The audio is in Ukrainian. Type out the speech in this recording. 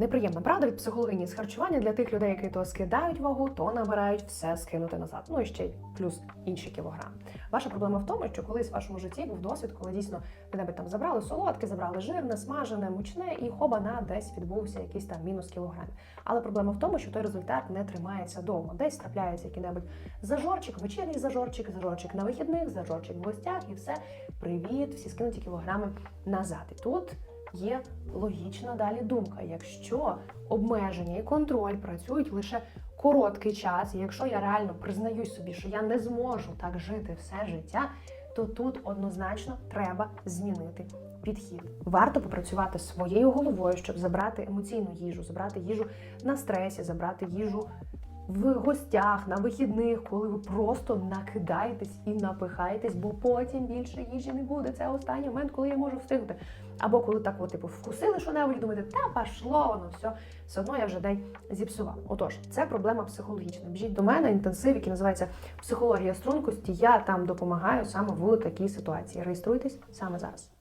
Неприємна правда від психологині з харчування для тих людей, які то скидають вагу, то набирають все скинути назад. Ну і ще й плюс інші кілограми. Ваша проблема в тому, що колись в вашому житті був досвід, коли дійсно ви навіть там забрали солодке, забрали жирне, смажене, мучне, і хоба на десь відбувся якийсь там мінус кілограмів. Але проблема в тому, що той результат не тримається довго. Десь трапляється який-небудь зажорчик, вечірній зажорчик, зажорчик на вихідних, зажорчик в гостях, і все. Привіт, всі скинуті кілограми назад. І тут є логічна далі думка. Якщо обмеження і контроль працюють лише короткий час, і якщо я реально признаюсь собі, що я не зможу так жити все життя, то тут однозначно треба змінити підхід. Варто попрацювати своєю головою, щоб забрати емоційну їжу, забрати їжу на стресі, забрати їжу в гостях, на вихідних, коли ви просто накидаєтесь і напихаєтесь, бо потім більше їжі не буде. Це останній момент, коли я можу встигнути. Або коли так, от, типу, вкусили що-небудь, і думаєте, та пішло воно все, все одно я вже день зіпсував. Отож, це проблема психологічна. Біжіть до мене інтенсив, який називається психологія стрункості. Я там допомагаю саме в такій ситуації. Реєструйтесь саме зараз.